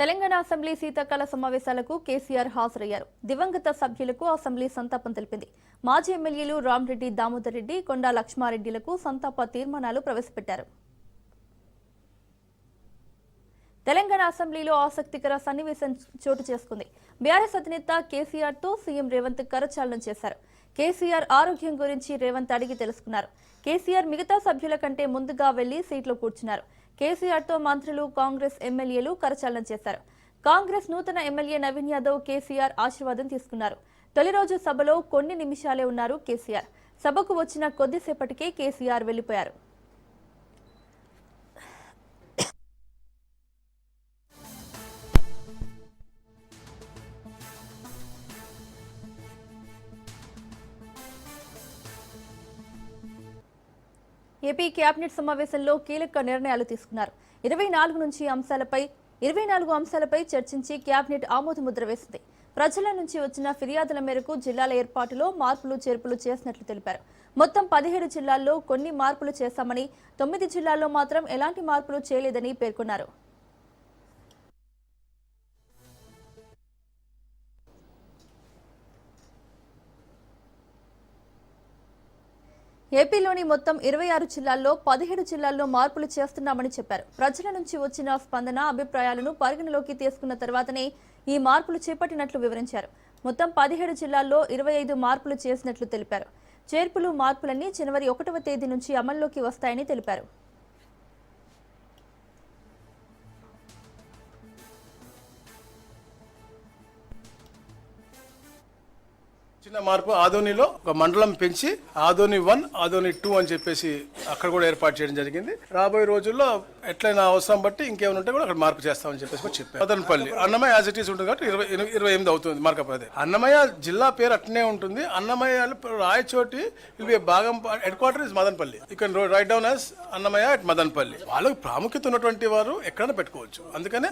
Telangana assembly శీతాకాల సమావేశాలకు కేసీఆర్ హాజరయ్యారు. దివంగత సభ్యులకు అసెంబ్లీ సంతాపం తెలిపింది. మాజీ ఎమ్మెల్యేలు రామ్రెడ్డి దామోదర్ రెడ్డి కొండా లక్ష్మారెడ్డిలకు సంతాప తీర్మానాలు ప్రవేశపెట్టారు. తెలంగాణ అసెంబ్లీలో ఆసక్తికర సన్నివేశం చోటు చేసుకుంది. బీఆర్ఎస్ అధినేత కేసీఆర్తో సీఎం రేవంత్ కరచాలనం చేశారు. కేసీఆర్ ఆరోగ్యం గురించి రేవంత్ అడిగి తెలుసుకున్నారు. కేసీఆర్ మిగతా సభ్యుల కంటే ముందుగా వెళ్ళి సీట్లో కూర్చున్నారు. కేసీఆర్తో మంత్రులు కాంగ్రెస్ ఎమ్మెల్యేలు కరచాలనం చేశారు. కాంగ్రెస్ నూతన ఎమ్మెల్యే నవీన్ యాదవ్ కేసీఆర్ ఆశీర్వాదం తీసుకున్నారు. తొలి రోజు సభలో కొన్ని నిమిషాలే ఉన్నారు కేసీఆర్. సభకు వచ్చిన కొద్దిసేపటికే కేసీఆర్ వెళ్ళిపోయారు ఏపీ కేబినెట్ సమావేశంలో కీలక నిర్ణయాలు తీసుకున్నారు. ఇరవై నాలుగు నుంచి అంశాలపై ఇరవై నాలుగు అంశాలపై చర్చించి కేబినెట్ ఆమోదముద్ర వేసింది. ప్రజల నుంచి వచ్చిన ఫిర్యాదుల మేరకు జిల్లాల ఏర్పాటులో మార్పులు చేర్పులు చేసినట్లు తెలిపారు. మొత్తం పదిహేడు జిల్లాల్లో కొన్ని మార్పులు చేశామని తొమ్మిది జిల్లాల్లో మాత్రం ఎలాంటి మార్పులు చేయలేదని పేర్కొన్నారు. ఏపీలోని మొత్తం ఇరవై ఆరు జిల్లాల్లో పదిహేడు జిల్లాల్లో మార్పులు చేస్తున్నామని చెప్పారు. ప్రజల నుంచి వచ్చిన స్పందన అభిప్రాయాలను పరిగణలోకి తీసుకున్న తర్వాతనే ఈ మార్పులు చేపట్టినట్లు వివరించారు. మొత్తం పదిహేడు జిల్లాల్లో ఇరవై ఐదు మార్పులు చేసినట్లు తెలిపారు. చేర్పులు మార్పులన్నీ జనవరి ఒకటవ తేదీ నుంచి అమల్లోకి వస్తాయని తెలిపారు. చిన్న మార్పు ఆదోనిలో ఒక మండలం పెంచి ఆదోని వన్ ఆదోని టూ అని చెప్పేసి అక్కడ కూడా ఏర్పాటు చేయడం జరిగింది. రాబోయే రోజుల్లో ఎట్లయినా అవసరం బట్టి ఇంకేమైనా ఉంటే కూడా అక్కడ మార్పు చేస్తామని చెప్పేసి కూడా చెప్పారు. Madanapalle Annamayya as it is ఉంటుంది కాబట్టి ఇరవై ఇరవై ఎనిమిది అవుతుంది మార్కప్ అదే. అన్నమయ్య జిల్లా పేరు అట్నే ఉంటుంది. అన్నమయ్య రాయచోటి ఇవి భాగం హెడ్ క్వార్టర్ ఇస్ మదనపల్లి ఇక్కడ right down as Annamayya at Madanapalle. వాళ్ళకి ప్రాముఖ్యత ఉన్నటువంటి వారు ఎక్కడైనా పెట్టుకోవచ్చు. అందుకనే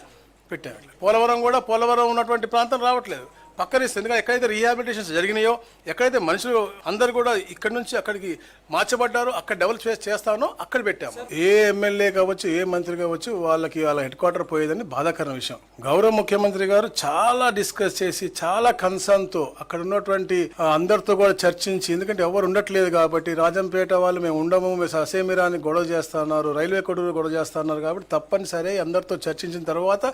పెట్టారు. పోలవరం కూడా పోలవరం ఉన్నటువంటి ప్రాంతం రావట్లేదు. పక్కనిస్తుంది ఎందుకంటే ఎక్కడైతే రీహాబిలిటేషన్స్ జరిగినాయో ఎక్కడైతే మనుషులు అందరు కూడా ఇక్కడ నుంచి అక్కడికి మార్చబడ్డారో అక్కడ డెవలప్ చేసి చేస్తానో అక్కడ పెట్టాము. ఏ ఎమ్మెల్యే కావచ్చు ఏ మంత్రి కావచ్చు వాళ్ళకి వాళ్ళ హెడ్ క్వార్టర్ పోయేదని బాధాకరమైన విషయం. గౌరవ ముఖ్యమంత్రి గారు చాలా డిస్కస్ చేసి చాలా కన్సర్న్తో అక్కడ ఉన్నటువంటి అందరితో కూడా చర్చించి ఎందుకంటే ఎవరు ఉండట్లేదు కాబట్టి రాజంపేట వాళ్ళు మేము ఉండము మేము ససేమిరాని గొడవ చేస్తున్నారు రైల్వే కొడుకు గొడవ చేస్తున్నారు కాబట్టి తప్పనిసరి అందరితో చర్చించిన తర్వాత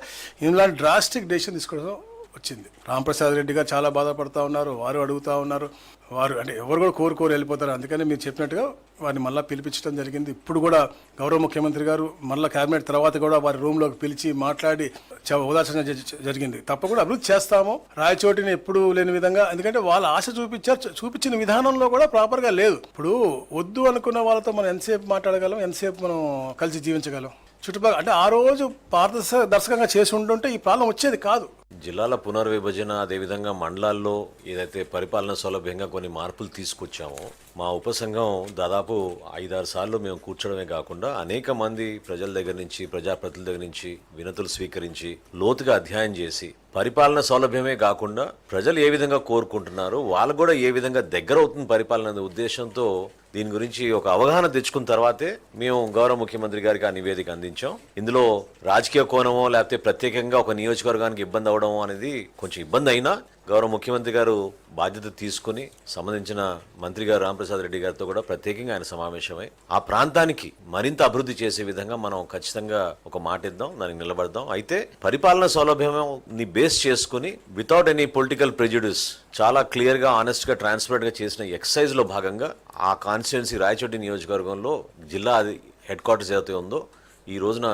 ఇలాంటి డ్రాస్టిక్ డెసిషన్ తీసుకోవడం. వచ్చింది. రాంప్రసాద్ రెడ్డి గారు చాలా బాధపడుతూ ఉన్నారు వారు అడుగుతా ఉన్నారు వారు అంటే ఎవరు కూడా కోరుకోరు వెళ్ళిపోతారు. అందుకని మీరు చెప్పినట్టుగా వారిని మళ్ళీ పిలిపించడం జరిగింది. ఇప్పుడు కూడా గౌరవ ముఖ్యమంత్రి గారు మళ్ళీ క్యాబినెట్ తర్వాత కూడా వారి రూమ్లోకి పిలిచి మాట్లాడి చ- జరిగింది. తప్పకుండా అభివృద్ధి చేస్తాము. రాయచోటిని ఎప్పుడు లేని విధంగా ఎందుకంటే వాళ్ళ ఆశ చూపించారు చూపించిన విధానంలో కూడా ప్రాపర్గా లేదు. ఇప్పుడు వద్దు అనుకున్న వాళ్ళతో మనం ఎంతసేపు మాట్లాడగలం ఎంతసేపు మనం కలిసి జీవించగలం? చుట్టుపక్కల అంటే ఆ రోజు పారదర్శకంగా చేసి ఉంటుంటే ఈ ప్రాబ్లం వచ్చేది కాదు. జిల్లాల పునర్విభజన అదేవిధంగా మండలాల్లో ఏదైతే పరిపాలన సౌలభ్యంగా కొన్ని మార్పులు తీసుకొచ్చామో మా ఉపసంఘం దాదాపు ఐదారు సార్లు మేము కూర్చోడమే కాకుండా అనేక మంది ప్రజల దగ్గర నుంచి ప్రజాప్రతినిధుల దగ్గర నుంచి వినతులు స్వీకరించి లోతుగా అధ్యయనం చేసి పరిపాలన సౌలభ్యమే కాకుండా ప్రజలు ఏ విధంగా కోరుకుంటున్నారు వాళ్ళు కూడా ఏ విధంగా దగ్గర అవుతుంది పరిపాలన అనే ఉద్దేశంతో దీని గురించి ఒక అవగాహన తెచ్చుకున్న తర్వాతే మేము గౌరవ ముఖ్యమంత్రి గారికి ఆ నివేదిక అందించాం. ఇందులో రాజకీయ కోణమో లేకపోతే ప్రత్యేకంగా ఒక నియోజకవర్గానికి ఇబ్బంది అవడం అనేది కొంచెం ఇబ్బంది అయినా గౌరవ ముఖ్యమంత్రి గారు బాధ్యత తీసుకుని సంబంధించిన మంత్రి గారు రామప్రసాద్ రెడ్డి గారితో కూడా ప్రత్యేకంగా ఆయన సమావేశమై ఆ ప్రాంతానికి మరింత అభివృద్ధి చేసే విధంగా మనం ఖచ్చితంగా ఒక మాట ఇద్దాం దానికి నిలబడదాం. అయితే పరిపాలన సౌలభ్యం ని బేస్ చేసుకుని వితౌట్ ఎనీ పొలిటికల్ ప్రెజ్యుడిస్ చాలా క్లియర్గా ఆనెస్ట్గా ట్రాన్స్పరెంట్గా చేసిన ఎక్సర్సైజ్లో భాగంగా ఆ కాన్స్టిట్యున్సీ రాయచోటి నియోజకవర్గంలో జిల్లా అది హెడ్ క్వార్టర్స్ ఏదైతే ఉందో ఈ రోజున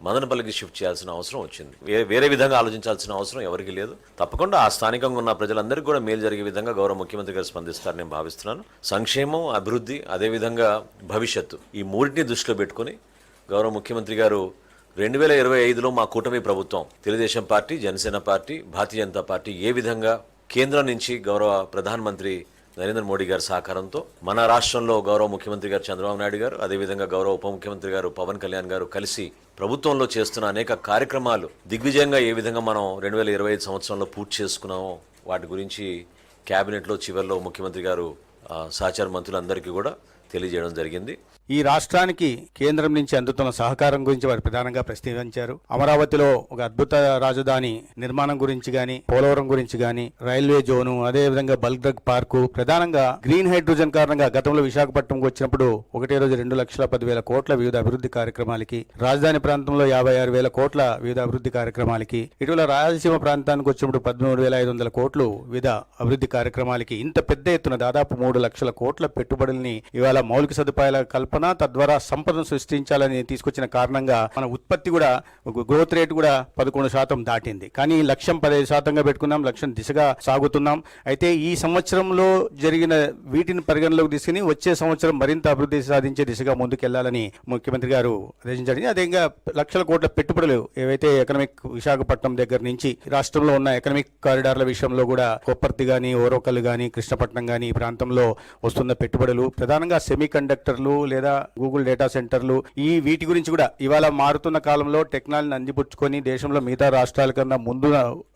మదనపల్లికి షిఫ్ట్ చేయాల్సిన అవసరం వచ్చింది. వేరే వేరే విధంగా ఆలోచించాల్సిన అవసరం ఎవరికి లేదు. తప్పకుండా ఆ స్థానికంగా ఉన్న ప్రజలందరికీ కూడా మేలు జరిగే విధంగా గౌరవ ముఖ్యమంత్రి గారు స్పందిస్తారని నేను భావిస్తున్నాను. సంక్షేమం అభివృద్ధి అదేవిధంగా భవిష్యత్తు ఈ మూడింటిని దృష్టిలో పెట్టుకుని గౌరవ ముఖ్యమంత్రి గారు రెండు వేల ఇరవై ఐదులో మా కూటమి ప్రభుత్వం Telugu Desam party Janasena party Bharatiya Janata party ఏ విధంగా కేంద్రం నుంచి గౌరవ ప్రధానమంత్రి నరేంద్ర మోడీ గారి సహకారంతో మన రాష్ట్రంలో గౌరవ ముఖ్యమంత్రి గారు చంద్రబాబు నాయుడు గారు అదేవిధంగా గౌరవ ఉప ముఖ్యమంత్రి గారు పవన్ కళ్యాణ్ గారు కలిసి ప్రభుత్వంలో చేస్తున్న అనేక కార్యక్రమాలు దిగ్విజయంగా ఏ విధంగా మనం రెండు వేల ఇరవై ఐదు సంవత్సరంలో పూర్తి చేసుకున్నామో వాటి గురించి క్యాబినెట్లో చివరిలో ముఖ్యమంత్రి గారు సహచార మంత్రులందరికీ కూడా తెలియజేయడం జరిగింది. ఈ రాష్ట్రానికి కేంద్రం నుంచి అందుతున్న సహకారం గురించి వారు ప్రధానంగా ప్రశ్నించారు. అమరావతిలో ఒక అద్భుత రాజధాని నిర్మాణం గురించి గాని పోలవరం గురించి గాని రైల్వే జోను అదేవిధంగా బల్క్ డ్రగ్ పార్కు ప్రధానంగా గ్రీన్ హైడ్రోజన్ కారణంగా గతంలో విశాఖపట్నంకు వచ్చినప్పుడు ఒకటే రోజు రెండు లక్షల పదివేల కోట్ల వివిధ అభివృద్ధి కార్యక్రమాలకి రాజధాని ప్రాంతంలో యాభై ఆరు వేల కోట్ల వివిధ అభివృద్ధి కార్యక్రమాలకి ఇటీవల రాయలసీమ ప్రాంతానికి వచ్చినప్పుడు పదమూడు వేల ఐదు వందల కోట్లు వివిధ అభివృద్ధి కార్యక్రమాలకి ఇంత పెద్ద ఎత్తున దాదాపు మూడు లక్షల కోట్ల పెట్టుబడుల్ని ఇవాళ మౌలిక సదుపాయాల కల్పన తద్వారా సంపదను సృష్టించాలని తీసుకొచ్చిన కారణంగా మన ఉత్పత్తి కూడా గ్రోత్ రేట్ కూడా పదకొండు శాతం దాటింది. కానీ లక్ష్యం పదహైదు శాతంగా పెట్టుకున్నాం లక్ష్యం దిశగా సాగుతున్నాం. అయితే ఈ సంవత్సరంలో జరిగిన వీటిని పరిగణలోకి తీసుకుని వచ్చే సంవత్సరం మరింత అభివృద్ధి సాధించే దిశగా ముందుకెళ్ళాలని ముఖ్యమంత్రి గారు ఆదేశించారు అదేవిధంగా లక్షల కోట్ల పెట్టుబడులు ఏవైతే ఎకనామిక్ విశాఖపట్నం దగ్గర నుంచి రాష్ట్రంలో ఉన్న ఎకనామిక్ కారిడార్ల విషయంలో కూడా కొప్పర్తి గాని ఓరోకల్ గాని కృష్ణపట్నం గాని ఈ ప్రాంతంలో వస్తున్న పెట్టుబడులు ప్రధానంగా సెమీ కండక్టర్లు లేదా గూగుల్ డేటా సెంటర్లు ఈ వీటి గురించి కూడా ఇవాళ మారుతున్న కాలంలో టెక్నాలజీని అందిపుచ్చుకొని దేశంలో మిగతా రాష్ట్రాల కన్నా ముందు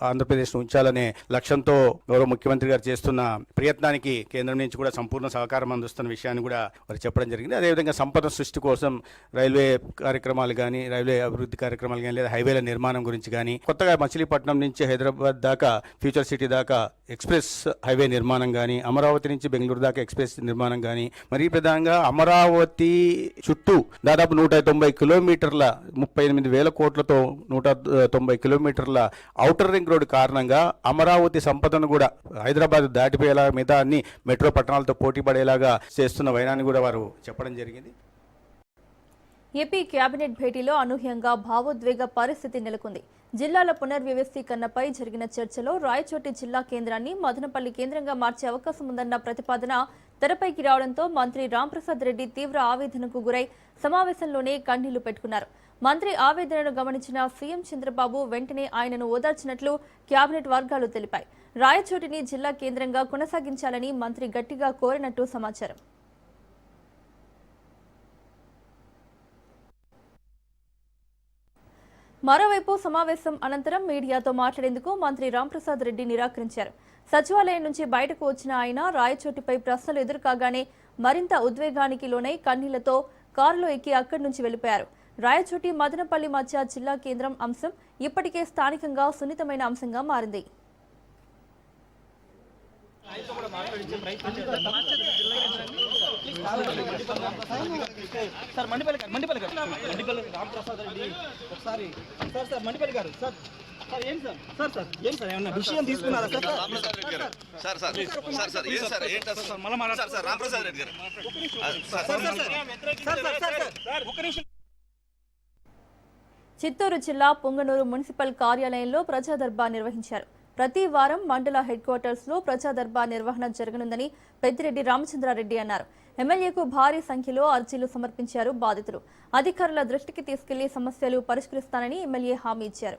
ఆంధ్రప్రదేశ్ ఉంచాలనే లక్ష్యంతో గౌరవ ముఖ్యమంత్రి గారు చేస్తున్న ప్రయత్నానికి కేంద్రం నుంచి కూడా సంపూర్ణ సహకారం అందిస్తున్న విషయాన్ని కూడా వారు చెప్పడం జరిగింది. అదేవిధంగా సంపద సృష్టి కోసం రైల్వే కార్యక్రమాలు కానీ రైల్వే అభివృద్ధి కార్యక్రమాలు కానీ లేదా హైవేల నిర్మాణం గురించి కానీ కొత్తగా మచిలీపట్నం నుంచి హైదరాబాద్ దాకా ఫ్యూచర్ సిటీ దాకా ఎక్స్ప్రెస్ హైవే నిర్మాణం కానీ అమరావతి నుంచి బెంగళూరు దాకా ఎక్స్ప్రెస్ నిర్మాణం కానీ మరీ ప్రధానంగా అమరావతి ప్రతి చుట్టూ దాదాపు నూట తొంభై కిలోమీటర్ల ముప్పై ఎనిమిది వేల కోట్లతో నూట తొంభై కిలోమీటర్ల ఔటర్ రింగ్ రోడ్డు కారణంగా అమరావతి సంపదను కూడా హైదరాబాద్ దాటిపోయేలా మిగతా అన్ని మెట్రో పట్టణాలతో పోటీ పడేలాగా చేస్తున్న వైనాన్ని కూడా వారు చెప్పడం జరిగింది. ఏపీ కేబినెట్ భేటీలో అనూహ్యంగా భావోద్వేగ పరిస్థితి నెలకొంది. జిల్లాల పునర్వ్యవస్థీకరణపై జరిగిన చర్చలో రాయచోటి జిల్లా కేంద్రాన్ని మదనపల్లి కేంద్రంగా మార్చే అవకాశం ఉందన్న ప్రతిపాదన తెరపైకి రావడంతో మంత్రి రాంప్రసాద్ రెడ్డి తీవ్ర ఆవేదనకు గురై సమావేశంలోనే కన్నీళ్ళు పెట్టుకున్నారు. మంత్రి ఆవేదనను గమనించిన సీఎం చంద్రబాబు వెంటనే ఆయనను ఓదార్చినట్లు కేబినెట్ వర్గాలు తెలిపాయి. రాయచోటిని జిల్లా కేంద్రంగా కొనసాగించాలని మంత్రి గట్టిగా కోరినట్టు సమాచారం. మరోవైపు సమావేశం అనంతరం మీడియాతో మాట్లాడేందుకు మంత్రి రాంప్రసాద్ రెడ్డి నిరాకరించారు. సచివాలయం నుంచి బయటకు వచ్చిన ఆయన రాయచోటిపై ప్రశ్నలు ఎదురుకాగానే మరింత ఉద్వేగానికి లోనై కన్నీళ్ళతో కారులో ఎక్కి అక్కడి నుంచి వెళ్ళిపోయారు రాయచోటి మదనపల్లి మధ్య జిల్లా కేంద్రం అంశం ఇప్పటికే స్థానికంగా సున్నితమైన అంశంగా మారింది. సార్ మండిపల్లి గారు మండిపల్లి గారు మండిపల్లి రామప్రసాద్ రెడ్డి ఒకసారి sir sir Mandipalli garu sir sir ఏం సార్ సార్ సార్ ఏం సార్ ఏమన్నా విషయం తీసుకున్నారా sir sir sir sir sir ఏం సార్ ఏంటి అసలు? సార్ మళ్ళీ మాట్లాడు sir sir Ramaprasad Reddy garu sir sir sir sir sir sir ఒక నిమిషం చిత్తూరు జిల్లా పొంగనూరు మున్సిపల్ కార్యాలయంలో ప్రజా దర్బార్ నిర్వహించారు ప్రతి వారం మండల హెడ్ క్వార్టర్స్లో ప్రజా దర్బార్ నిర్వహణ జరగనుందని పెద్దిరెడ్డి రామచంద్రారెడ్డి అన్నారు ఎమ్మెల్యేకు భారీ సంఖ్యలో అర్జీలు సమర్పించారు బాధితులు. అధికారుల దృష్టికి తీసుకెళ్ళి సమస్యలు పరిష్కరిస్తానని ఎమ్మెల్యే హామీ ఇచ్చారు.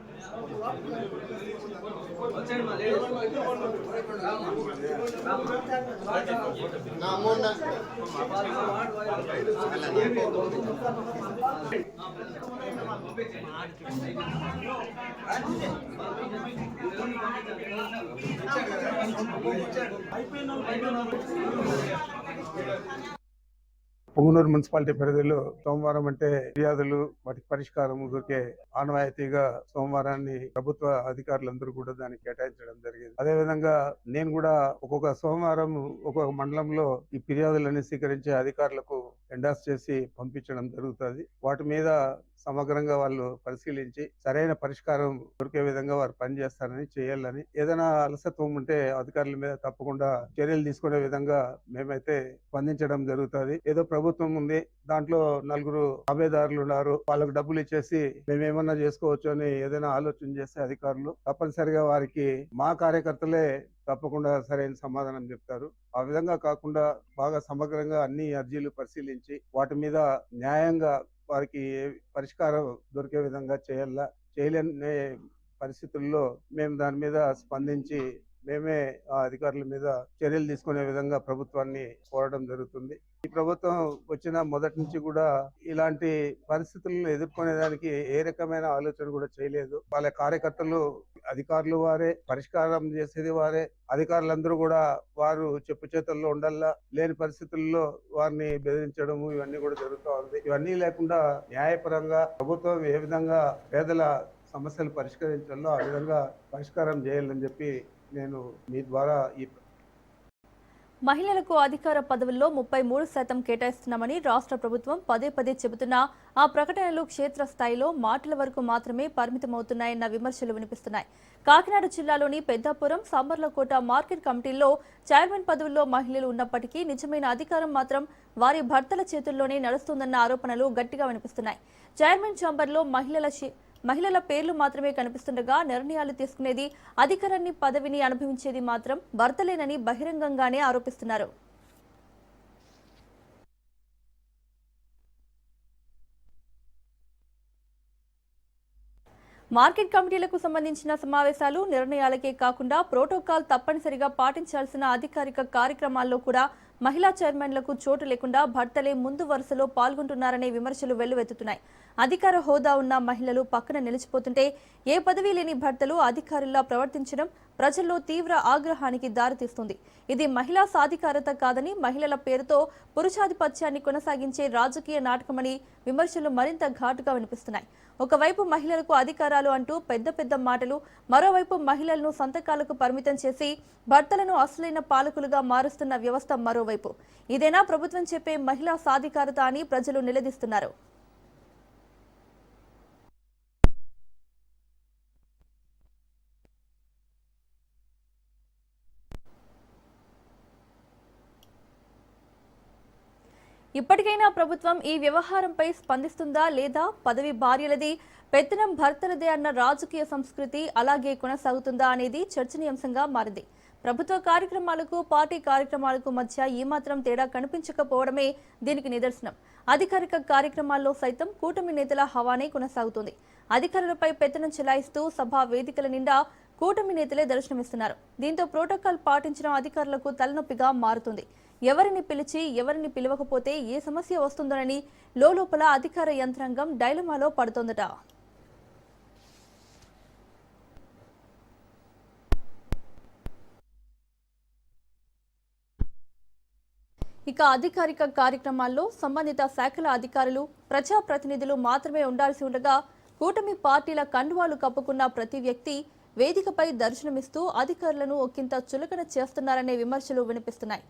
అయిపోయిన పొంగునూరు మున్సిపాలిటీ పరిధిలో సోమవారం అంటే ఫిర్యాదులు వాటి పరిష్కారం దొరికే ఆనవాయితీగా సోమవారాన్ని ప్రభుత్వ అధికారులందరూ కూడా దానికి కేటాయించడం జరిగింది. అదే విధంగా నేను కూడా ఒక్కొక్క సోమవారం ఒక్కొక్క మండలంలో ఈ ఫిర్యాదులన్నీ స్వీకరించే అధికారులకు ఎండాస్ చేసి పంపించడం జరుగుతుంది. వాటి మీద సమగ్రంగా వాళ్ళు పరిశీలించి సరైన పరిష్కారం దొరికే విధంగా వారు పనిచేస్తారని చేయాలని ఏదైనా అలసత్వం ఉంటే అధికారుల మీద తప్పకుండా చర్యలు తీసుకునే విధంగా మేమైతే స్పందించడం జరుగుతుంది. ఏదో ప్రభుత్వం ఉంది దాంట్లో నలుగురు తాబేదారులు ఉన్నారు వాళ్ళకు డబ్బులు ఇచ్చేసి మేమేమన్నా చేసుకోవచ్చు అని ఏదైనా ఆలోచన చేస్తే అధికారులు తప్పనిసరిగా వారికి మా కార్యకర్తలే తప్పకుండా సరైన సమాధానం చెప్తారు. ఆ విధంగా కాకుండా బాగా సమగ్రంగా అన్ని అర్జీలు పరిశీలించి వాటి మీద న్యాయంగా వారికి పరిష్కారం దొరికే విధంగా చేయాలా చేయలేని పరిస్థితుల్లో మేము దాని మీద స్పందించి మేమే ఆ అధికారుల మీద చర్యలు తీసుకునే విధంగా ప్రభుత్వాన్ని కోరడం జరుగుతుంది. ఈ ప్రభుత్వం వచ్చిన మొదటి నుంచి కూడా ఇలాంటి పరిస్థితులను ఎదుర్కొనేదానికి ఏ రకమైన ఆలోచన కూడా చేయలేదు. వాళ్ళ కార్యకర్తలు అధికారులు వారే పరిష్కారం చేసేది వారే అధికారులందరూ కూడా వారు చెప్పు చేతుల్లో ఉండాలా లేని పరిస్థితుల్లో వారిని బెదిరించడము ఇవన్నీ కూడా జరుగుతూ ఉంది. ఇవన్నీ లేకుండా న్యాయపరంగా ప్రభుత్వం ఏ విధంగా పేదల సమస్యలు పరిష్కరించాలో ఆ విధంగా పరిష్కారం చేయాలని చెప్పి నేను మీ ద్వారా ఈ మహిళలకు అధికార పదవుల్లో ముప్పై మూడు శాతం కేటాయిస్తున్నామని రాష్ట్ర ప్రభుత్వం పదే పదే చెబుతున్నా ఆ ప్రకటనలు క్షేత్రస్థాయిలో మాటల వరకు మాత్రమే పరిమితమవుతున్నాయన్న విమర్శలు వినిపిస్తున్నాయి. కాకినాడ జిల్లాలోని పెద్దాపురం సామర్లకోట మార్కెట్ కమిటీల్లో చైర్మన్ పదవుల్లో మహిళలు ఉన్నప్పటికీ నిజమైన అధికారం మాత్రం వారి భర్తల చేతుల్లోనే నడుస్తుందన్న ఆరోపణలు గట్టిగా వినిపిస్తున్నాయి. చైర్మన్ ఛాంబర్లో మహిళల మహిళల పేర్లు మాత్రమే కనిపిస్తుండగా నిర్ణయాలు తీసుకునేది అధికారాన్ని పదవిని అనుభవించేది మాత్రం భర్తలేనని బహిరంగంగానే ఆరోపిస్తున్నారు. మార్కెట్ కమిటీలకు సంబంధించిన సమావేశాలు నిర్ణయాలకే కాకుండా ప్రోటోకాల్ తప్పనిసరిగా పాటించాల్సిన అధికారిక కార్యక్రమాల్లో కూడా మహిళా చైర్మన్లకు చోటు లేకుండా భర్తలే ముందు వరుసలో పాల్గొంటున్నారనే విమర్శలు వెల్లువెత్తుతున్నాయి. అధికార హోదా ఉన్న మహిళలు పక్కన నిలిచిపోతుంటే ఏ పదవి లేని భర్తలు అధికారుల్లా ప్రవర్తించడం ప్రజల్లో తీవ్ర ఆగ్రహానికి దారితీస్తుంది. ఇది మహిళా సాధికారత కాదని మహిళల పేరుతో పురుషాధిపత్యాన్ని కొనసాగించే రాజకీయ నాటకమని విమర్శలు మరింత ఘాటుగా వినిపిస్తున్నాయి. ఒకవైపు మహిళలకు అధికారాలు అంటూ పెద్ద పెద్ద మాటలు మరోవైపు మహిళలను సంతకాలకు పరిమితం చేసి భర్తలను అసలైన పాలకులుగా మారుస్తున్న వ్యవస్థ మరోవైపు. ఇదేనా ప్రభుత్వం చెప్పే మహిళా సాధికారత అని ప్రజలు నిలదీస్తున్నారు. ఇప్పటికైనా ప్రభుత్వం ఈ వ్యవహారంపై స్పందిస్తుందా లేదా? పదవి భార్యలది పెత్తనం భర్తలదే అన్న రాజకీయ సంస్కృతి అలాగే కొనసాగుతుందా అనేది చర్చనీయాంశంగా మారింది. ప్రభుత్వ కార్యక్రమాలకు పార్టీ కార్యక్రమాలకు మధ్య ఏమాత్రం తేడా కనిపించకపోవడమే దీనికి నిదర్శనం. అధికారిక కార్యక్రమాల్లో సైతం కూటమి నేతల హవానే కొనసాగుతుంది. అధికారులపై పెత్తనం చెలాయిస్తూ సభా వేదికల నిండా కూటమి నేతలే దర్శనమిస్తున్నారు. దీంతో ప్రోటోకాల్ పాటించడం అధికారులకు తలనొప్పిగా మారుతుంది. ఎవరిని పిలిచి ఎవరిని పిలవకపోతే ఏ సమస్య వస్తుందోనని లోపల అధికార యంత్రాంగం డైలమాలో పడుతోందట. ఇక అధికారిక కార్యక్రమాల్లో సంబంధిత శాఖల అధికారులు ప్రజాప్రతినిధులు మాత్రమే ఉండాల్సి ఉండగా కూటమి పార్టీల కండువాలు కప్పుకున్న ప్రతి వ్యక్తి వేదికపై దర్శనమిస్తూ అధికారులను ఒకింత చులకన చేస్తున్నారనే విమర్శలు వినిపిస్తున్నాయి.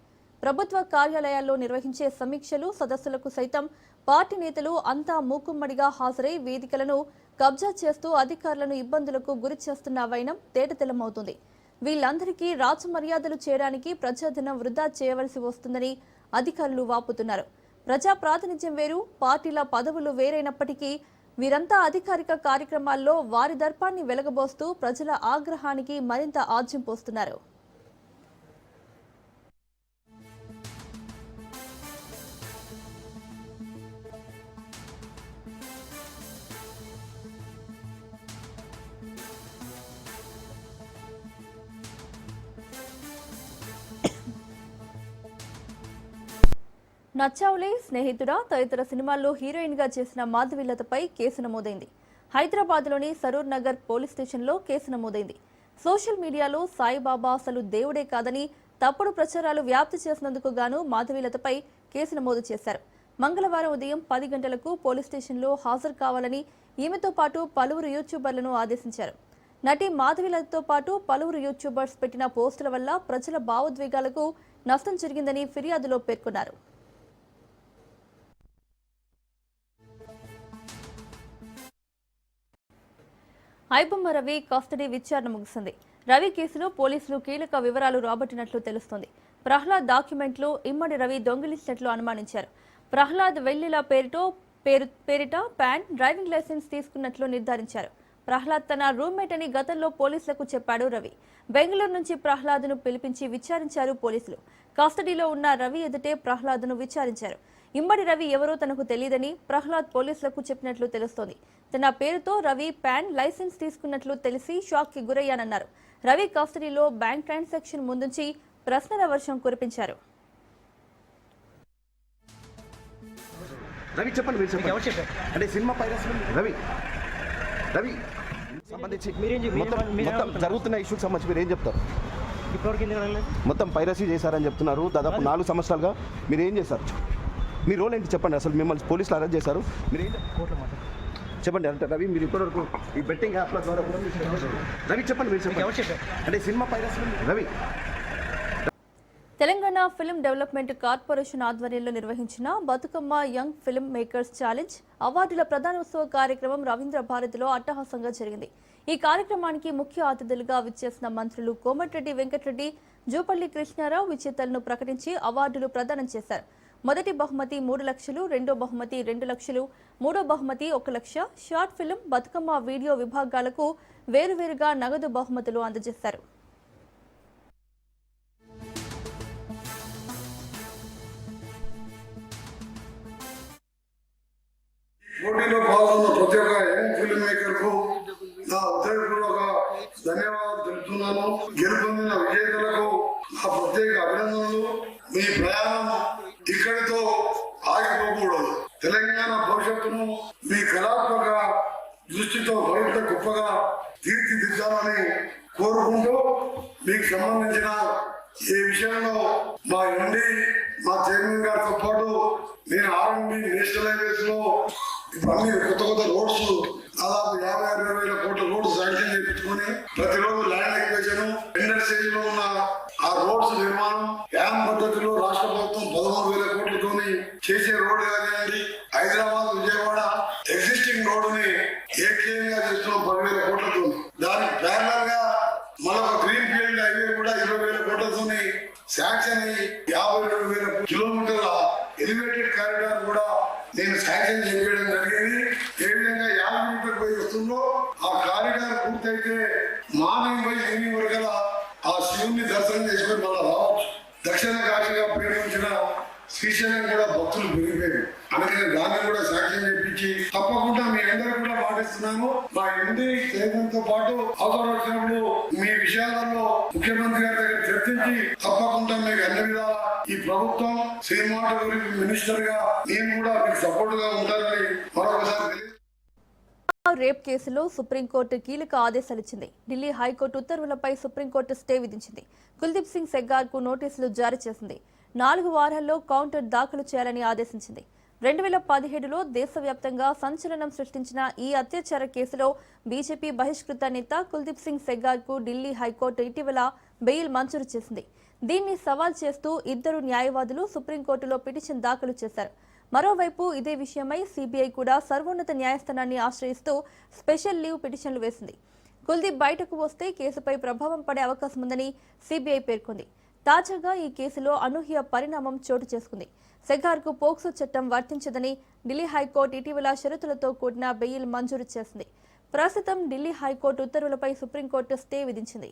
ప్రభుత్వ కార్యాలయాల్లో నిర్వహించే సమీక్షలు సదస్సులకు సైతం పార్టీ నేతలు అంతా మూకుమ్మడిగా హాజరై వేదికలను కబ్జా చేస్తూ అధికారులను ఇబ్బందులకు గురి చేస్తున్న వైనం తేటతెల్లమవుతుంది. వీళ్ళందరికీ రాజ మర్యాదలు చేయడానికి ప్రజాధనం వృధా చేయవలసి వస్తుందని అధికారులు వాపుతున్నారు. ప్రజా ప్రాతినిధ్యం వేరు పార్టీల పదవులు వేరైనప్పటికీ వీరంతా అధికారిక కార్యక్రమాల్లో వారి దర్పాన్ని వెలగబోస్తూ ప్రజల ఆగ్రహానికి మరింత ఆజ్యం పోస్తున్నారు. నచ్చావులే స్నేహితుడా? తదితర సినిమాల్లో హీరోయిన్గా చేసిన మాధవిలతపై కేసు నమోదైంది. హైదరాబాద్లోని సరూర్ నగర్ పోలీస్ స్టేషన్లో కేసు నమోదైంది. సోషల్ మీడియాలో సాయిబాబా అసలు దేవుడే కాదని తప్పుడు ప్రచారాలు వ్యాప్తి చేసినందుకు గాను మాధవిలతపై కేసు నమోదు చేశారు. మంగళవారం ఉదయం పది గంటలకు పోలీస్ స్టేషన్లో హాజరు కావాలని ఈమెతో పాటు పలువురు యూట్యూబర్లను ఆదేశించారు. నటి మాధవిలతో పాటు పలువురు యూట్యూబర్స్ పెట్టిన పోస్టుల వల్ల ప్రజల భావోద్వేగాలకు నష్టం జరిగిందని ఫిర్యాదులో పేర్కొన్నారు. ఐబొమ్మ రవి కస్టడీ విచారణ ముగిసింది. రవి కేసులో పోలీసులు కీలక వివరాలు రాబట్టినట్లు తెలుస్తోంది. ప్రహ్లాద్ డాక్యుమెంట్లు ఇమ్మడి రవి దొంగిలించినట్లు అనుమానించారు. ప్రహ్లాద్ వెల్లిల పేరుతో పేరు పేరిట ప్యాన్ డ్రైవింగ్ లైసెన్స్ తీసుకున్నట్లు నిర్ధారించారు. ప్రహ్లాద్ తన రూమ్మేట్ అని గతంలో పోలీసులకు చెప్పాడు రవి. బెంగళూరు నుంచి ప్రహ్లాద్ను పిలిపించి విచారించారు పోలీసులు. కస్టడీలో ఉన్న రవి ఎదుటే ప్రహ్లాద్ను విచారించారు. ఇమ్మడి రవి ఎవరో తనకు తెలియదని ప్రహ్లాద్ పోలీసులకు చెప్పినట్లు తెలుస్తోంది. తన పేరుతో రవి పాన్ లైసెన్స్ తీసుకున్నట్లు తెలిసి షాక్కి గురయ్యానన్నారు. రవి కస్టడీలో బ్యాంక్ ట్రాన్సాక్షన్ ముందుంచి ప్రశ్నల వర్షం కురిపించారు. రవి చెప్పండి మీరు చెప్పండి. అంటే సినిమా పైరసీ రవి. రవి. సంబంధించి మొత్తం జరుగుతున్న ఇష్యూకి సంబంధించి మీరు ఏం చెప్తారు మొత్తం పైరసీ చేశారని చెప్తున్నారు. దాదాపు నాలుగు సంవత్సరాలుగా మీరు ఏం చేశారు? మీ రోల్ ఏంటి చెప్పండి అసలు? మిమ్మల్ని పోలీసులు అరెస్ట్ చేశారు. మీరు ఏం కోర్టులో మాట్లాడు చెప్పండి అంటే రవి మీరు ఇప్పటివరకు ఈ బెట్టింగ్ యాప్ల ద్వారా రవి చెప్పండి మీరు చెప్పండి. చెప్పారు? అంటే cinema piracy Ravi. Telangana film development corporation ఆధ్వర్యంలో నిర్వహించిన Bathukamma young film makers challenge అవార్డుల ప్రధానోత్సవ కార్యక్రమం రవీంద్ర భారతిలో అట్టహాసంగా జరిగింది. ఈ కార్యక్రమానికి ముఖ్య అతిథులుగా విచ్చేసిన మంత్రులు కోమటిరెడ్డి వెంకటరెడ్డి జూపల్లి కృష్ణారావు విజేతలను ప్రకటించి అవార్డులు ప్రదానం చేశారు. మొదటి బహుమతి మూడు లక్షలు రెండో బహుమతి రెండు లక్షలు మూడో బహుమతి ఒక లక్ష. షార్ట్ ఫిల్మ్ బతుకమ్మ వీడియో విభాగాలకు వేరువేరుగా నగదు బహుమతులు అందజేశారు. పోటీలో పాల్గొన్న ప్రతి ఒక్క యంగ్ ఫిల్మ్ మేకర్కు నా హృదయపూర్వక ధన్యవాదాలు తెలుపుతున్నాను. గెలుపొందిన విజేతలకు నా ప్రత్యేక అభినందనలు. మీ ప్రయాణం ఇక్కడితో ఆగిపోకూడదు. తెలంగాణ భవిష్యత్తును మీ కళాత్మక దృష్టితో మరింత గొప్పగా తీర్చిదిద్దాలని కోరుకుంటూ మీకు సంబంధించిన ఈ విషయంలో మా ఎండి మా చైర్మన్ గారితో పాటు నేను ఆర్ఎండి నేషనల్ హైవేస్లో ఇవన్నీ కొత్త కొత్త రోడ్స్ దాదాపు యాభై అరవై వేల కోట్ల రోడ్లు శాంక్షన్ చేయించుకొని ప్రతిరోజు ల్యాండ్ ఎక్వేషన్ టెండర్ స్టేజ్లో ఉన్న ఆ రోడ్స్ నిర్మాణం యామ్ పద్ధతిలో రాష్ట్ర ప్రభుత్వం పదమూడు వేల కోట్లతోని చేసే రోడ్డు కానివ్వండి హైదరాబాద్ విజయవాడ ఎగ్జిస్టింగ్ రోడ్డుని ఏకీయంగా చేస్తున్నాం పదివేల కోట్లతో దానికి ప్యారలల్గా మరొక గ్రీన్ ఫీల్డ్ హైవే కూడా ఇరవై వేల కోట్లతోని శాంక్షన్ అయ్యి యాభై రెండు వేల కిలోమీటర్ల ఎలివేటెడ్ కారిడార్ కూడా నేను శాంక్షన్ చేయడం జరిగింది ఏ విధంగా యాదగిరిపేట పోయి వస్తుందో ఆ కారిడార్ పూర్తయితే మార్నింగ్ పోయి ఈవినింగ్ వరకు ఆ శివుని దర్శనం చేసుకొని మళ్ళీ రావచ్చు దక్షిణ కాశీగా ప్రేమించిన శ్రీశైలం కూడా భక్తులు పెరిగిపోయారు అందుకని దాన్ని కూడా సాక్ష్యం చేపించి తప్పకుండా మీ అందరూ కూడా పాటిస్తున్నాము మా చేయడంతో పాటు అవసరం మీ విషయాలలో ముఖ్యమంత్రి గారి దగ్గర చర్చించి తప్పకుండా మీకు అన్ని విధాల ఈ ప్రభుత్వం సినిమాటోగ్రఫీ మినిస్టర్గా నేను కూడా మీకు సపోర్ట్గా ఉంటానని మరొకసారి రేప్ కేసులో సుప్రీంకోర్టు కీలక ఆదేశాలు ఇచ్చింది ఢిల్లీ హైకోర్టు ఉత్తర్వులపై సుప్రీంకోర్టు స్టే విధించింది. కుల్దీప్ సింగ్ సెగ్గార్కు నోటీసులు జారీ చేసింది. నాలుగు వారాల్లో కౌంటర్ దాఖలు చేయాలని ఆదేశించింది. రెండు వేల పదిహేడులో దేశవ్యాప్తంగా సంచలనం సృష్టించిన ఈ అత్యాచార కేసులో బీజేపీ బహిష్కృత నేత కుల్దీప్ సింగ్ సెగ్గార్కు ఢిల్లీ హైకోర్టు ఇటీవల బెయిల్ మంజూరు చేసింది. దీన్ని సవాల్ చేస్తూ ఇద్దరు న్యాయవాదులు సుప్రీంకోర్టులో పిటిషన్ దాఖలు చేశారు. మరోవైపు ఇదే విషయమై సిబిఐ కూడా సర్వోన్నత న్యాయస్థానాన్ని ఆశ్రయిస్తూ స్పెషల్ లీవ్ పిటిషన్లు వేసింది. కుల్దీప్ బయటకు వస్తే కేసుపై ప్రభావం పడే అవకాశం ఉందని సిబిఐ పేర్కొంది. తాజాగా ఈ కేసులో అనూహ్య పరిణామం చోటు చేసుకుంది. సెగార్కు పోక్సో చట్టం వర్తించదని ఢిల్లీ హైకోర్టు ఇటీవల షరతులతో కూడిన బెయిల్ మంజూరు చేసింది. ప్రస్తుతం ఢిల్లీ హైకోర్టు ఉత్తర్వులపై సుప్రీంకోర్టు స్టే విధించింది.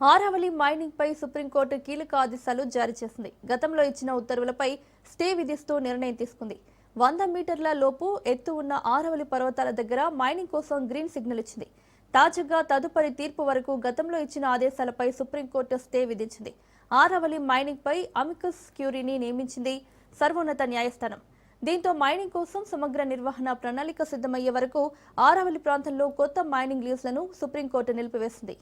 ఆరావళి మైనింగ్ పై సుప్రీంకోర్టు కీలక ఆదేశాలు జారీ చేసింది. గతంలో ఇచ్చిన ఉత్తర్వులపై స్టే విధిస్తూ నిర్ణయం తీసుకుంది. వంద మీటర్ల లోపు ఎత్తు ఉన్న ఆరవలి పర్వతాల దగ్గర మైనింగ్ కోసం గ్రీన్ సిగ్నల్ ఇచ్చింది. తాజాగా తదుపరి తీర్పు వరకు గతంలో ఇచ్చిన ఆదేశాలపై సుప్రీంకోర్టు స్టే విధించింది. ఆరవలి మైనింగ్ పై అమికస్ క్యూరీని నియమించింది సర్వోన్నత న్యాయస్థానం. దీంతో మైనింగ్ కోసం సమగ్ర నిర్వహణ ప్రణాళిక సిద్ధమయ్యే వరకు ఆరవలి ప్రాంతంలో కొత్త మైనింగ్ లీజ్లను సుప్రీంకోర్టు నిలిపివేసింది.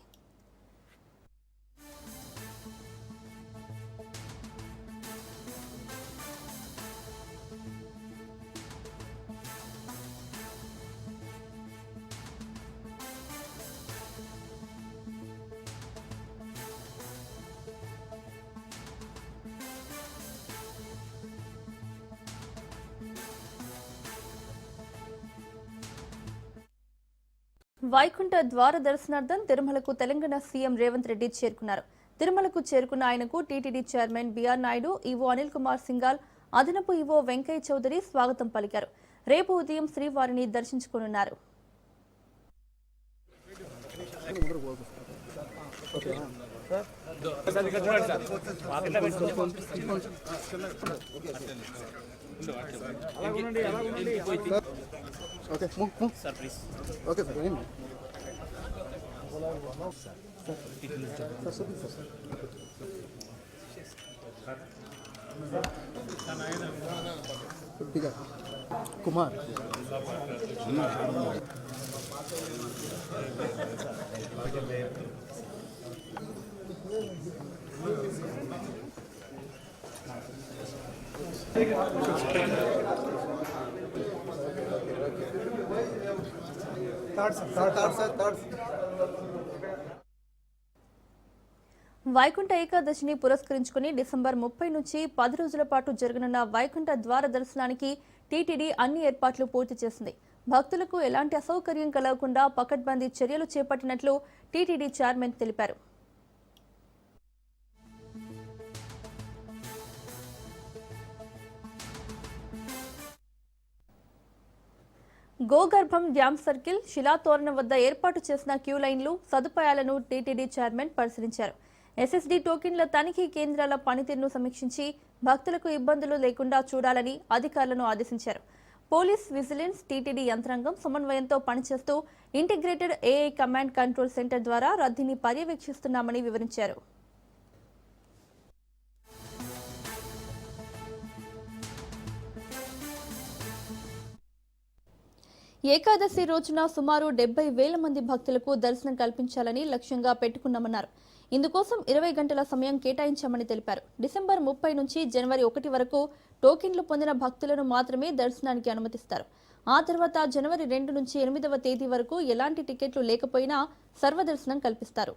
వైకుంఠ ద్వార దర్శనార్థం తిరుమలకు తెలంగాణ సీఎం రేవంత్ రెడ్డి చేరుకున్నారు తిరుమలకు చేరుకున్న ఆయనకు TTD chairman BR Naidu EO Anil Kumar Singhal అదనపు ఈవో వెంకయ్య చౌదరి స్వాగతం పలికారు రేపు ఉదయం శ్రీవారిని దర్శించుకోనున్నారు Kumar Tarsa, tarsa, tarsa. Vaikuntha ఏకాదశిని పురస్కరించుకుని డిసెంబర్ ముప్పై నుంచి పది రోజుల పాటు జరగనున్న వైకుంఠ ద్వార దర్శనానికి టీటీడీ అన్ని ఏర్పాట్లు పూర్తి చేసింది. భక్తులకు ఎలాంటి అసౌకర్యం కలగకుండా పకడ్బందీ చర్యలు చేపట్టినట్లు టీటీడీ చైర్మన్ తెలిపారు. గోగర్భం డ్యామ్ సర్కిల్ శిలాతోరణం వద్ద ఏర్పాటు చేసిన క్యూ లైన్లు సదుపాయాలను టీటీడీ చైర్మన్ పరిశీలించారు. ఎస్ఎస్డీ టోకెన్ల తనిఖీ కేంద్రాల పనితీరును సమీక్షించి భక్తులకు ఇబ్బందులు లేకుండా చూడాలని అధికారులను ఆదేశించారు. పోలీస్ విజిలెన్స్ టీటీడీ యంత్రాంగం సమన్వయంతో పనిచేస్తూ integrated AI command control centre ద్వారా రద్దీని పర్యవేక్షిస్తున్నామని వివరించారు. ఏకాదశి రోజున సుమారు డెబ్బై వేల మంది భక్తులకు దర్శనం కల్పించాలని లక్ష్యంగా పెట్టుకున్నామన్నారు. ఇందుకోసం ఇరవై గంటల సమయం కేటాయించామని తెలిపారు. డిసెంబర్ ముప్పై నుంచి జనవరి ఒకటి వరకు టోకెన్లు పొందిన భక్తులను మాత్రమే దర్శనానికి అనుమతిస్తారు. ఆ తర్వాత జనవరి రెండు నుంచి ఎనిమిదవ తేదీ వరకు ఎలాంటి టికెట్లు లేకపోయినా సర్వదర్శనం కల్పిస్తారు.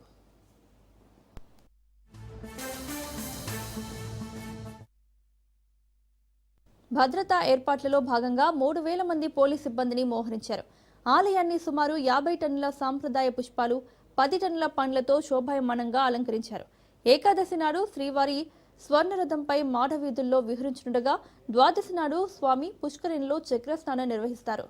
భద్రతా ఏర్పాట్లలో భాగంగా మూడు వేల మంది పోలీస్ సిబ్బందిని మోహరించారు. ఆలయాన్ని సుమారు యాభై టన్నుల సాంప్రదాయ పుష్పాలు పది టన్నుల పండ్లతో శోభాయమానంగా అలంకరించారు. ఏకాదశి నాడు శ్రీవారి స్వర్ణరథంపై మాఢవీధుల్లో విహరించుండగా ద్వాదశి నాడు స్వామి పుష్కరిణిలో చక్రస్నానం నిర్వహిస్తారు.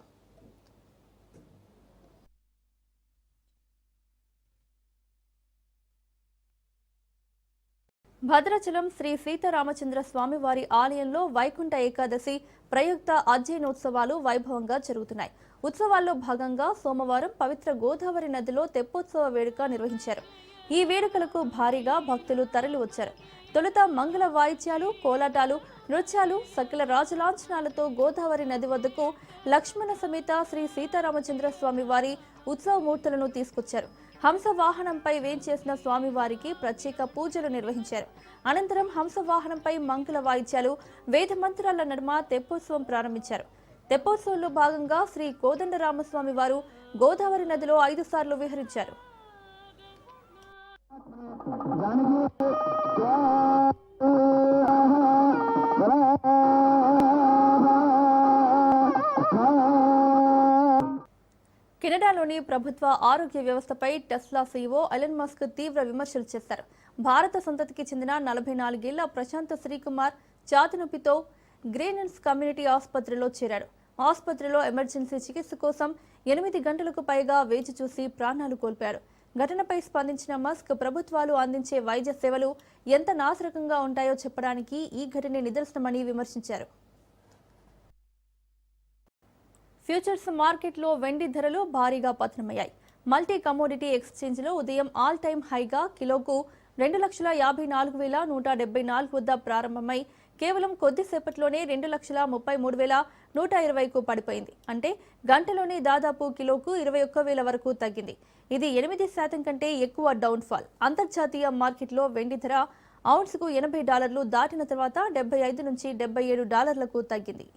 భద్రాచలం శ్రీ సీతారామచంద్ర స్వామివారి ఆలయంలో వైకుంఠ ఏకాదశి ప్రయుక్త అధ్యయనోత్సవాలు వైభవంగా జరుగుతున్నాయి. ఉత్సవాల్లో భాగంగా సోమవారం పవిత్ర గోదావరి నదిలో తెప్పోత్సవ వేడుక నిర్వహించారు. ఈ వేడుకలకు భారీగా భక్తులు తరలి వచ్చారు తొలుత మంగళ వాయిద్యాలు కోలాటాలు నృత్యాలు సకల రాజలాంఛనాలతో గోదావరి నది వద్దకు లక్ష్మణ సమేత శ్రీ సీతారామచంద్ర స్వామి వారి ఉత్సవమూర్తులను తీసుకొచ్చారు. హంస వాహనంపై వేంచేసిన స్వామివారికి ప్రత్యేక పూజలు నిర్వహించారు. అనంతరం హంస వాహనంపై మంకుల వాయిద్యాలు వేద మంత్రాల నడుమ తెప్పోత్సవం ప్రారంభించారు. తెప్పోత్సవంలో భాగంగా శ్రీ కోదండరామస్వామి వారు గోదావరి నదిలో ఐదు సార్లు విహరించారు. కెనడాలోని ప్రభుత్వ ఆరోగ్య వ్యవస్థపై టెస్లా సీఓ ఎలన్ మస్క్ తీవ్ర విమర్శలు చేశారు. భారత సంతతికి చెందిన నలభై నాలుగేళ్ళ ప్రశాంత్ శ్రీకుమార్ చాతినొప్పితో గ్రేనన్స్ కమ్యూనిటీ ఆసుపత్రిలో చేరాడు. ఆసుపత్రిలో ఎమర్జెన్సీ చికిత్స కోసం ఎనిమిది గంటలకు పైగా వేచి చూసి ప్రాణాలు కోల్పారు ఘటనపై స్పందించిన మస్క్ ప్రభుత్వాలు అందించే వైద్య సేవలు ఎంత నాశరకంగా ఉంటాయో చెప్పడానికి ఈ ఘటనే నిదర్శనమని విమర్శించారు. ఫ్యూచర్స్ మార్కెట్లో వెండి ధరలు భారీగా పతనమయ్యాయి. మల్టీ కమోడిటీ ఎక్స్చేంజ్లో ఉదయం ఆల్ టైమ్ హైగా కిలోకు రెండు లక్షల యాభై నాలుగు వేల నూట డెబ్బై నాలుగు వద్ద ప్రారంభమై కేవలం కొద్దిసేపట్లోనే రెండు లక్షల ముప్పై మూడు వేల నూట ఇరవైకు పడిపోయింది. అంటే గంటలోనే దాదాపు కిలోకు ఇరవై ఒక్క వేల వరకు తగ్గింది. ఇది ఎనిమిది శాతం కంటే ఎక్కువ డౌన్ఫాల్. అంతర్జాతీయ మార్కెట్లో వెండి ధర ఔన్స్కు ఎనభై డాలర్లు దాటిన తర్వాత డెబ్బై ఐదు నుంచి డెబ్బై ఏడు డాలర్లకు తగ్గింది.